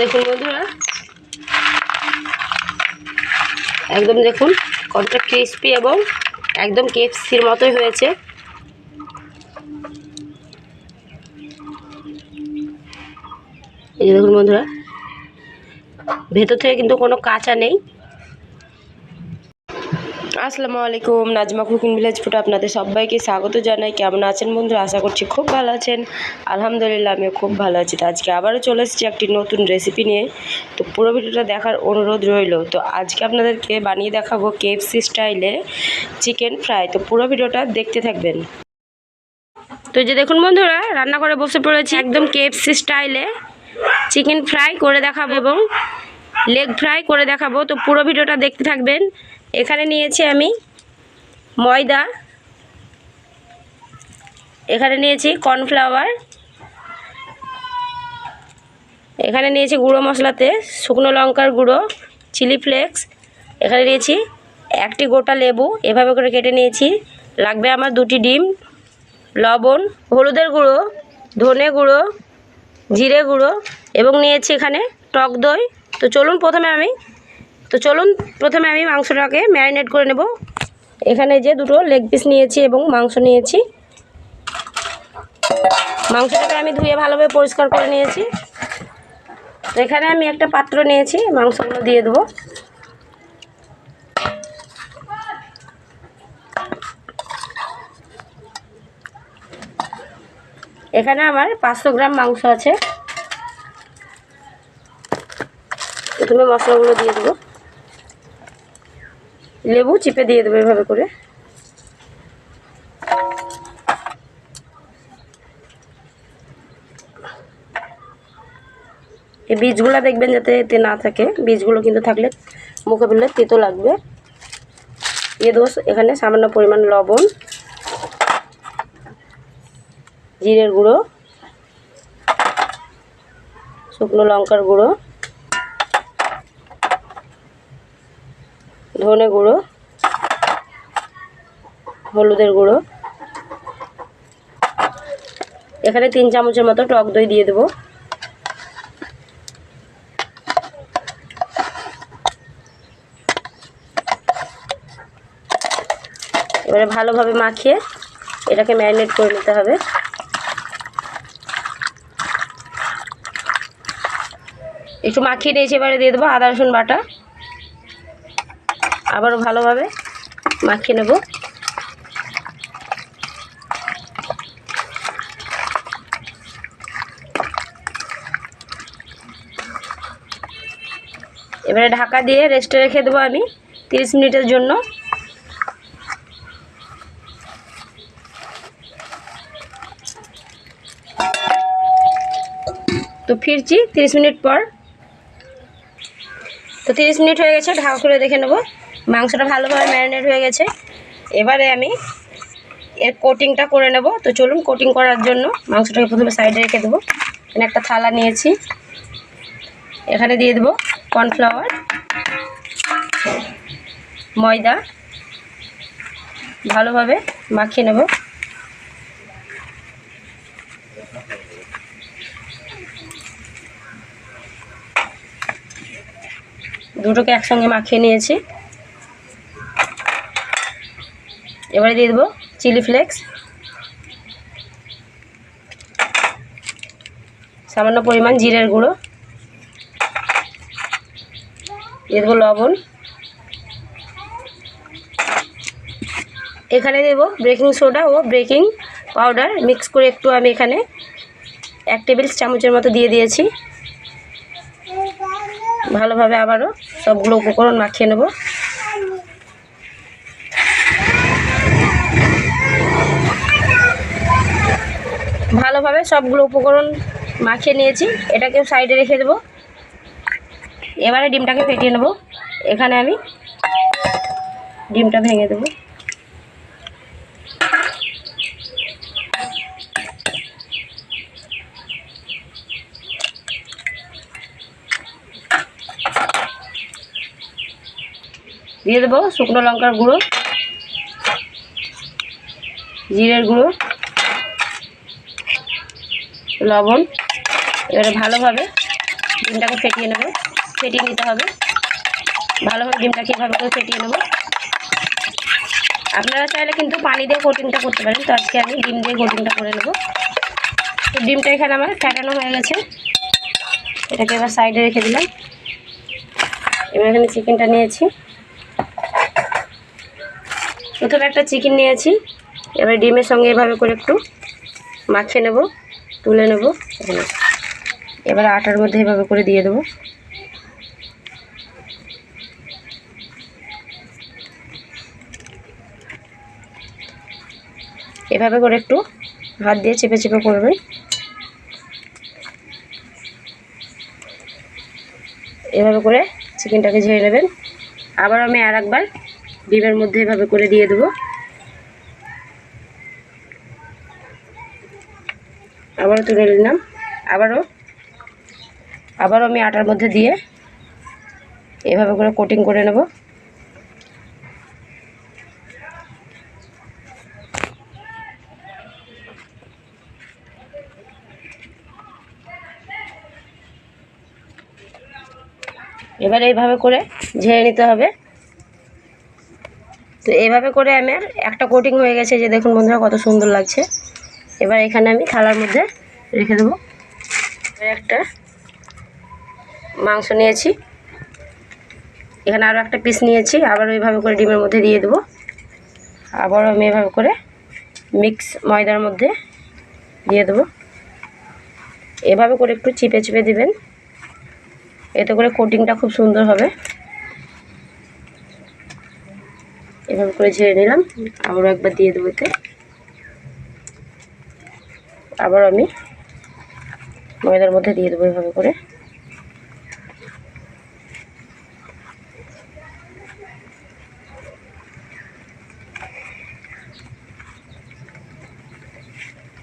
দেখুন বন্ধুরা। একদম দেখুন কতটা ক্রিস্পি এবং একদম কেপসির মতোই হয়েছে। এই দেখুন বন্ধুরা, ভেতর থেকে কিন্তু কোনো কাঁচা নেই। আসসালামু আলাইকুম নাজমা কুকিং ভিলেজ ফুটে আপনাদের সবাইকে স্বাগত জানাই। কেমন আছেন বন্ধুরা? আশা করছি খুব ভালো আছেন। আলহামদুলিল্লাহ, আমিও খুব ভালো আছি। তো আজকে আবারও চলে এসেছি একটি নতুন রেসিপি নিয়ে। তো পুরো ভিডিওটা দেখার অনুরোধ রইল। তো আজকে আপনাদেরকে বানিয়ে দেখাবো কেএফসি স্টাইলে চিকেন ফ্রাই তো পুরো ভিডিওটা দেখতে থাকবেন। তো যে দেখুন বন্ধুরা, রান্না করে বসে পড়েছি। একদম কেএফসি স্টাইলে চিকেন ফ্রাই করে দেখাবো এবং লেগ ফ্রাই করে দেখাবো। তো পুরো ভিডিওটা দেখতে থাকবেন। এখানে নিয়েছি আমি ময়দা। এখানে নিয়েছি কর্নফ্লাওয়ার। এখানে নিয়েছি গুঁড়ো মশলাতে শুকনো লঙ্কার গুঁড়ো, চিলি ফ্লেক্স। এখানে নিয়েছি একটি গোটা লেবু, এভাবে করে কেটে নিয়েছি। লাগবে আমার দুটি ডিম, লবণ, হলুদের গুঁড়ো, ধনে গুঁড়ো, জিরে গুঁড়ো এবং নিয়েছি এখানে টক দই। তো চলুন প্রথমে আমি তো চলুন, প্রথমে আমি মাংসটাকে ম্যারিনেট করে নেব। এখানে যে দুটো লেগ পিস নিয়েছি এবং মাংস নিয়েছি। মাংসটাকে আমি ধুয়ে ভালোভাবে পরিষ্কার করে নিয়েছি। তো এখানে আমি একটা পাত্র নিয়েছি, মাংসগুলো দিয়ে দেবো। এখানে আমার পাঁচশো গ্রাম মাংস আছে। প্রথমে মশলাগুলো দিয়ে দেবো। লেবু চিপে দিয়ে দেবো এভাবে করে। এই বীজগুলো দেখবেন যাতে এতে না থাকে। বীজগুলো কিন্তু থাকলে মুখে ফেললে তেতো লাগবে। দিয়ে দোষ এখানে সামান্য পরিমাণ লবণ, জিরের গুঁড়ো, শুকনো লঙ্কার গুঁড়ো। ধনে গুঁড়ো, হলুদের গুঁড়ো। এখানে তিন চামচের মতো টক দই দিয়ে দেবো। এবারে ভালোভাবে মাখিয়ে এটাকে ম্যারিনেট করে নিতে হবে। একটু মাখিয়ে নিয়েছি এবারে দিয়ে দেবো আদা রসুন বাটা। আবারও ভালোভাবে মাখিয়ে নেব। এবারে ঢাকা দিয়ে রেস্টে রেখে দেবো আমি তিরিশ মিনিটের জন্য। তো ফিরছি তিরিশ মিনিট পর। তো তিরিশ মিনিট হয়ে গেছে, ঢাকা করে দেখে নেব। মাংসটা ভালোভাবে ম্যারিনেট হয়ে গেছে। এবারে আমি এর কোটিংটা করে নেব। তো চলুন কোটিং করার জন্য মাংসটাকে প্রথমে সাইডে রেখে দেবো। এখানে একটা থালা নিয়েছি। এখানে দিয়ে দেবো কর্নফ্লাওয়ার, ময়দা, ভালোভাবে মাখিয়ে নেব। দুটোকে একসঙ্গে মাখিয়ে নিয়েছি। এবারে দিয়ে দেবো চিলি ফ্লেক্স। সামান্য পরিমাণ জিরের গুঁড়ো। দিয়ে দেবো লবণ। এখানে দেব বেকিং সোডা ও বেকিং পাউডার মিক্স করে একটু আমি এখানে এক টেবিল চামচের মতো দিয়ে দিয়েছি। ভালোভাবে আবারও সবগুলো উপকরণ মাখিয়ে নেব। ভালোভাবে সবগুলো উপকরণ মাখিয়ে নিয়েছি। এটাকে সাইডে রেখে দেবো। এবারে ডিমটাকে ফেটিয়ে নেব। এখানে আমি ডিমটা ভেঙে দেবো। দিয়ে দেবো শুকনো লঙ্কার গুঁড়ো, জিরের গুঁড়ো। লবণ। এবারে ভালোভাবে ডিমটাকে ফেটিয়ে নেবে। ফেটিয়ে নিতে হবে। ভালোভাবে ডিমটাকে এভাবে করে ফেটিয়ে নেব। আপনারা চাইলে কিন্তু পানি দিয়ে কোটিংটা করতে পারেন। তো আজকে আমি ডিম দিয়ে কোটিংটা করে নেব। তো ডিমটা এখানে আমার ফ্যাটানো হয়ে গেছে। এটাকে এবার সাইডে রেখে দিলাম। এবার এখানে চিকেনটা নিয়েছি। প্রথমে একটা চিকেন নিয়েছি। এবার ডিমের সঙ্গে এভাবে করে একটু মাখিয়ে নেব। তুলে নেব এবার আটার মধ্যে এভাবে করে দিয়ে দেবো। এভাবে করে একটু হাত দিয়ে চেপে চেপে করবেন এভাবে করে চিকেনটাকে ঝেড়ে নেবেন। আবার আমি আর একবার ডিমের মধ্যে এভাবে করে দিয়ে দেবো। আবারও তুলে নিলাম। আবারও আবারও আমি আটার মধ্যে দিয়ে এভাবে করে কোটিং করে নেব। এবার এইভাবে করে ঝেড়ে নিতে হবে। তো এভাবে করে আমার একটা কোটিং হয়ে গেছে যে দেখুন বন্ধুরা কত সুন্দর লাগছে। এবার এখানে আমি থালার মধ্যে রেখে দেবো। একটা মাংস নিয়েছি। এখানে আরও একটা পিস নিয়েছি, আবার ওইভাবে করে ডিমের মধ্যে দিয়ে দেবো। আবারও আমি এভাবে করে মিক্স ময়দার মধ্যে দিয়ে দেবো। এভাবে করে একটু চিপে চিপে দিবেন। এতে করে কোটিংটা খুব সুন্দর হবে। এভাবে করে ঝেড়ে নিলাম। আবারও একবার দিয়ে দেবো এতে। আবার আমি ময়দার মধ্যে দিয়ে দেবো এভাবে করে।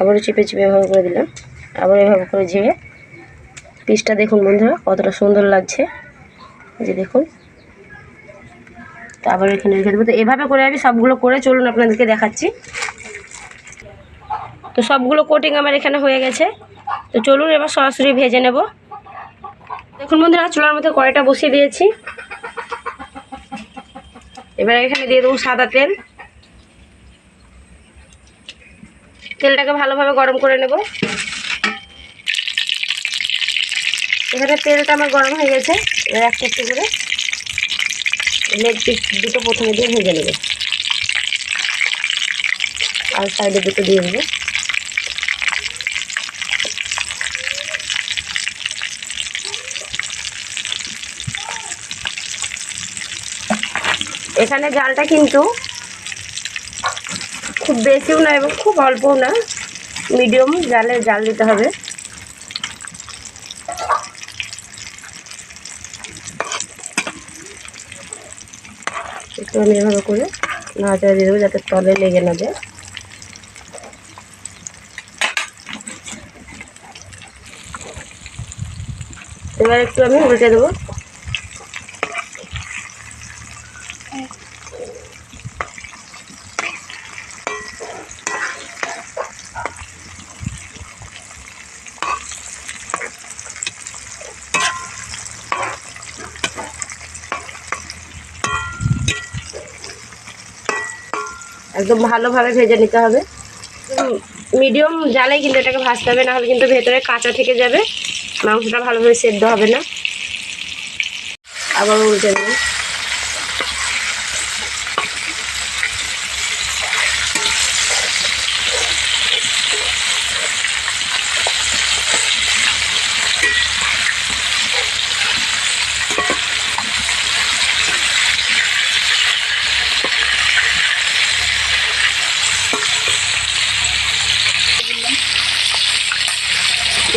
আবারও চেপে চেপে এভাবে করে দিলাম। আবার এভাবে করে ঝেড়ে পিসটা দেখুন বন্ধুরা, কতটা সুন্দর লাগছে। যে দেখুন। তো আবার এখানে রেখে দেবো। তো এভাবে করে আমি সবগুলো করে চলুন আপনাদেরকে দেখাচ্ছি। তো সবগুলো কোটিং আমার এখানে হয়ে গেছে। তো চলুন এবার সরাসরি ভেজে নেব। দেখুন বন্ধুরা, চুলার মধ্যে কড়াইটা বসিয়ে দিয়েছি। এবার এখানে দিয়ে দেবো সাদা তেল। তেলটাকে ভালোভাবে গরম করে নেব। এখানে তেলটা আমার গরম হয়ে গেছে। এবার একটা একটু করে লেগ পিস দুটো প্রথমে দিয়ে ভেজে নেব। আর সাইডে দুটো দিয়ে দেবো। এখানে জালটা কিন্তু খুব বেশিও না এবং খুব অল্পও না। মিডিয়াম জালে জাল দিতে হবে। একটু আমি এভাবে করে নাড়াচাড়া দিয়ে দেবো যাতে তলে লেগে না যায়। এবার একটু আমি উল্টে দেবো। একদম ভালোভাবে ভেজে নিতে হবে। মিডিয়াম জালে কিন্তু এটাকে ভাজতে হবে না হলে কিন্তু ভেতরে কাঁচা থেকে যাবে। মাংসটা ভালোভাবে সেদ্ধ হবে না। আবার উল্টে দেবো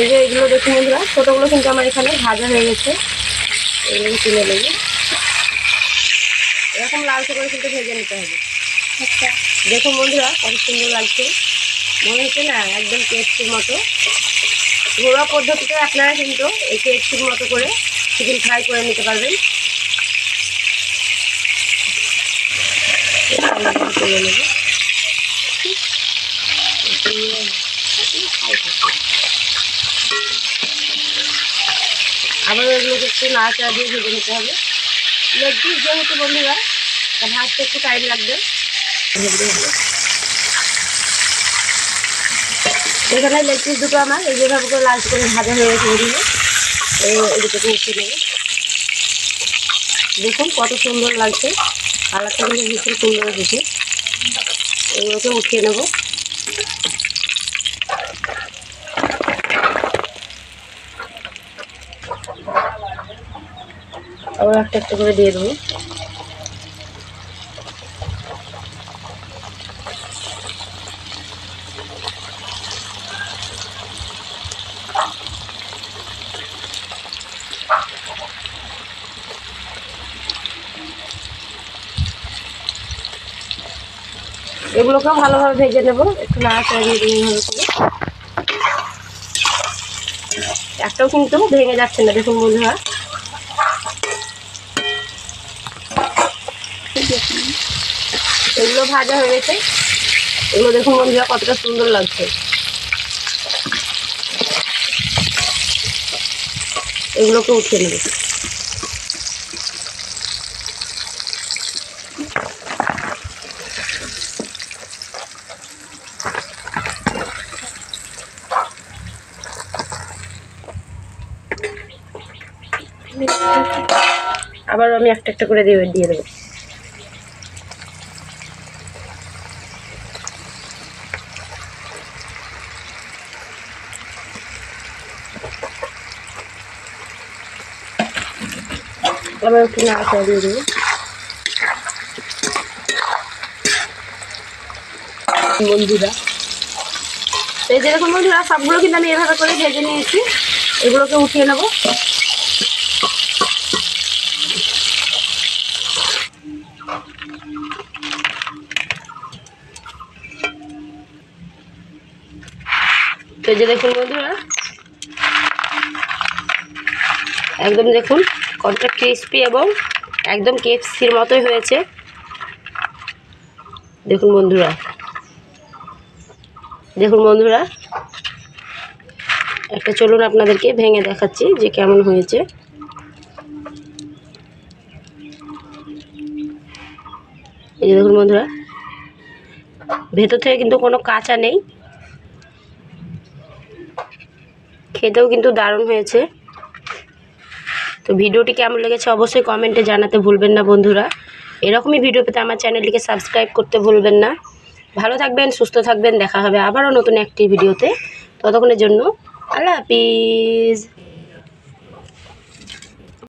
এই যে এগুলো দেখুন বন্ধুরা ছোটোগুলো কিন্তু আমার এখানে ভাজা হয়ে গেছে। এগুলোকে তুলে নেব। এরকম লালচে করে কিন্তু ভেজে নিতে হবে। আচ্ছা। দেখুন বন্ধুরা কত সুন্দর লাগছে। মনে হচ্ছে না একদম কেএফসির মতো। ঘরোয়া পদ্ধতিতে আপনারা কিন্তু এই কেএফসির মতো করে চিকেন ফ্রাই করে নিতে পারবেন। তুলে নেব। আবার এগুলোকে একটু নাড়াচাড়া দিয়ে ভেজে নিতে হবে। লেগ পিস যেহেতু বন্ধুরা। তা ভাজতে একটু টাইম লাগবে। এখানে লেগ পিস দুটো আমার। এই যেভাবে করে লাল করে ভাজা হয়ে গেছে এই দুটোকে উঠিয়ে নেবে দেখুন কত সুন্দর লাগছে। কালারটা কিন্তু ভীষণ সুন্দর এসেছে এগুলোকে উঠিয়ে নেব। আবার একটা একটা করে দিয়ে দেবো। এগুলোকেও ভালোভাবে ভেজে নেব। একটু এইভাবে করে। একটাও কিন্তু ভেঙে যাচ্ছে না, দেখুন বন্ধুরা। এগুলো ভাজা হয়ে গেছে। এগুলো দেখুন বন্ধুরা, কতটা সুন্দর লাগছে। এগুলোকে উঠিয়ে নেবে। আবার আমি একটা একটা করে দিয়ে দিয়ে দেবো। আবার একটু নাড়াচাড়া দিয়ে দেবো বন্ধুরা। তো এই যে দেখুন বন্ধুরা সবগুলো কিন্তু আমি এভাবে করে ভেজে নিয়েছি। এগুলোকে উঠিয়ে নেব। তো যে দেখুন বন্ধুরা। একদম দেখুন কতটা ক্রিস্পি এবং একদম কেএফসির মতোই হয়েছে। দেখুন বন্ধুরা। দেখুন বন্ধুরা। একটা চলুন আপনাদেরকে ভেঙে দেখাচ্ছি যে কেমন হয়েছে। এই যে দেখুন বন্ধুরা। ভেতর থেকে কিন্তু কোনো কাঁচা নেই। খেতেও কিন্তু দারুণ হয়েছে। তো ভিডিওটি কেমন লেগেছে অবশ্যই কমেন্টে জানাতে ভুলবেন না বন্ধুরা। এরকমই ভিডিও পেতে আমার চ্যানেলটিকে সাবস্ক্রাইব করতে ভুলবেন না। ভালো থাকবেন, সুস্থ থাকবেন, দেখা হবে আবারও নতুন একটি ভিডিওতে। ততক্ষণের জন্য আল্লাহ হাফিজ।